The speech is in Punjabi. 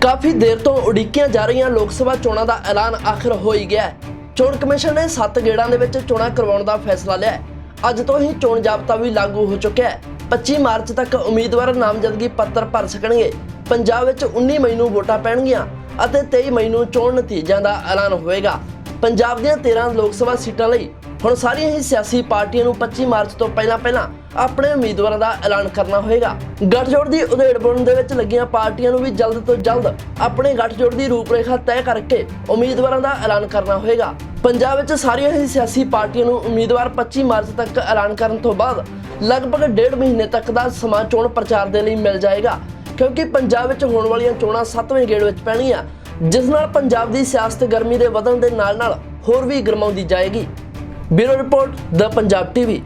ਕਾਫੀ ਦੇਰ ਤੋਂ ਉਡੀਕੀਆਂ ਜਾ ਰਹੀਆਂ ਲੋਕ ਸਭਾ ਚੋਣਾਂ ਦਾ ਐਲਾਨ ਆਖਰ ਹੋ ਹੀ ਗਿਆ ਹੈ। ਚੋਣ ਕਮਿਸ਼ਨ ਨੇ 7 ਗੇੜਾਂ ਦੇ ਵਿੱਚ ਚੋਣਾਂ ਕਰਵਾਉਣ ਦਾ ਫੈਸਲਾ ਲਿਆ ਹੈ। ਅੱਜ ਤੋਂ ਹੀ ਚੋਣ ਜ਼ਾਬਤਾ ਵੀ ਲਾਗੂ ਹੋ ਚੁੱਕਿਆ ਹੈ। 25 ਮਾਰਚ ਤੱਕ ਉਮੀਦਵਾਰ ਨਾਮਜ਼ਦਗੀ ਪੱਤਰ ਭਰ ਸਕਣਗੇ। ਪੰਜਾਬ ਵਿੱਚ 19 ਮਈ ਨੂੰ ਵੋਟਾਂ ਪੈਣਗੀਆਂ ਅਤੇ 23 ਮਈ ਨੂੰ ਚੋਣ ਨਤੀਜਿਆਂ ਦਾ ਐਲਾਨ ਹੋਵੇਗਾ। ਪੰਜਾਬ ਦੀਆਂ 13 ਲੋਕ ਸਭਾ ਸੀਟਾਂ ਲਈ ਹੁਣ ਸਾਰੀਆਂ ਹੀ ਸਿਆਸੀ ਪਾਰਟੀਆਂ ਨੂੰ 25 ਮਾਰਚ ਤੋਂ ਪਹਿਲਾਂ ਪਹਿਲਾਂ ਆਪਣੇ ਉਮੀਦਵਾਰਾਂ ਦਾ ਐਲਾਨ ਕਰਨਾ ਹੋਏਗਾ। ਗੱਠਜੋੜ ਦੀ ਉਧੇੜ ਬਣਨ ਦੇ ਵਿੱਚ ਲੱਗੀਆਂ ਪਾਰਟੀਆਂ ਨੂੰ ਵੀ ਜਲਦ ਤੋਂ ਜਲਦ ਆਪਣੇ ਗੱਠਜੋੜ ਦੀ ਰੂਪਰੇਖਾ ਤੈਅ ਕਰਕੇ ਉਮੀਦਵਾਰਾਂ ਦਾ ਐਲਾਨ ਕਰਨਾ ਹੋਏਗਾ। ਪੰਜਾਬ ਵਿੱਚ ਸਾਰੀਆਂ ਹੀ ਸਿਆਸੀ ਪਾਰਟੀਆਂ ਨੂੰ ਉਮੀਦਵਾਰ 25 ਮਾਰਚ ਤੱਕ ਐਲਾਨ ਕਰਨ ਤੋਂ ਬਾਅਦ ਲਗਭਗ ਡੇਢ ਮਹੀਨੇ ਤੱਕ ਦਾ ਸਮਾਂ ਚੋਣ ਪ੍ਰਚਾਰ ਦੇ ਲਈ ਮਿਲ ਜਾਏਗਾ। ਕਿਉਂਕਿ ਪੰਜਾਬ ਵਿੱਚ ਹੋਣ ਵਾਲੀਆਂ ਚੋਣਾਂ 7ਵੇਂ ਗੇੜ ਵਿੱਚ ਪੈਣੀਆਂ, ਜਿਸ ਨਾਲ ਪੰਜਾਬ ਦੀ ਸਿਆਸਤ ਗਰਮੀ ਦੇ ਵਧਣ ਦੇ ਨਾਲ ਨਾਲ ਹੋਰ ਵੀ ਗਰਮਾਉਂਦੀ ਜਾਏਗੀ। Bureau report the Punjab TV